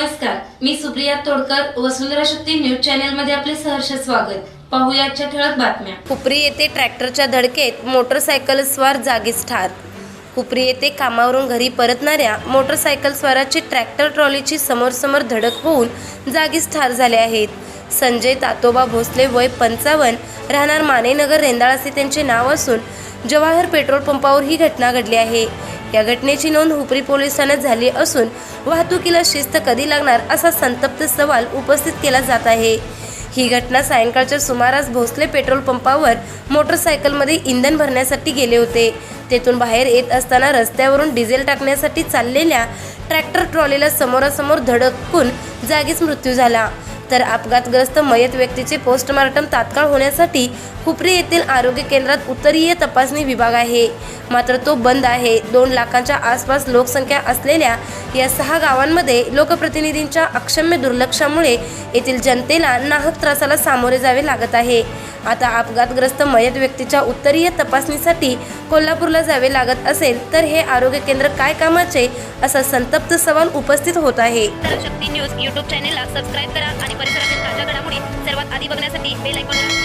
नमस्कार मी सुप्रिया तोडकर वसुंधरा शक्ती न्यूज चॅनलमध्ये आपले सहर्ष स्वागत. पाहुयाच्या ठळक बातम्या. हुपरी येथे ट्रॅक्टरच्या धडकेत मोटरसायकल स्वार जागीच ठार. हुपरी येथे कामावरून घरी परतणाऱ्या मोटरसायकल स्वाराची ट्रॅक्टर ट्रॉलीची समोरसमोर धडक होऊन जागीच ठार झाले आहेत. संजय तातोबा भोसले वय पंचावन्न राहणार मानेनगर रेंदाळ असे त्यांचे नाव असून जवाहर पेट्रोल पंपावर ही घटना घडली आहे. या घटनेची नोंद हुपरी पोलिसांना ठाण्यात झाली असून वाहतुकीला शिस्त कधी लागणार असा संतप्त सवाल उपस्थित केला जात आहे. ही घटना सायंकाळच्या सुमारास भोसले पेट्रोल पंपावर मोटरसायकलमध्ये इंधन भरण्यासाठी गेले होते. तेथून बाहेर येत असताना रस्त्यावरून डिझेल टाकण्यासाठी चाललेल्या ट्रॅक्टर ट्रॉलीला समोरासमोर धडकून जागीच मृत्यू झाला. तर अपघातग्रस्त मयत व्यक्तीचे पोस्टमार्टम तात्काळ होण्यासाठी खुपरी येथील आरोग्य केंद्रात उत्तरीय तपासणी विभाग आहे. मात्र तो बंद आहे. दोन लाखांच्या आसपास लोकसंख्या असलेल्या या सहा गावांमध्ये लोकप्रतिनिधींच्या अक्षम्य दुर्लक्षामुळे येथील जनतेला नाहक त्रासाला सामोरे जावे लागत आहे. आता अपघातग्रस्त मयत व्यक्तीच्या उत्तरीय तपासणीसाठी कोल्हापूरला जावे लागत असेल तर हे आरोग्य केंद्र काय कामाचे? असा संतप्त सवाल उपस्थित होत आहे. शक्ती न्यूज यूट्यूब चॅनेलला सबस्क्राईब करा आणि परिसरातील ताज्या घडामोडी सर्वात आधी बघण्यासाठी बेल आयकॉनला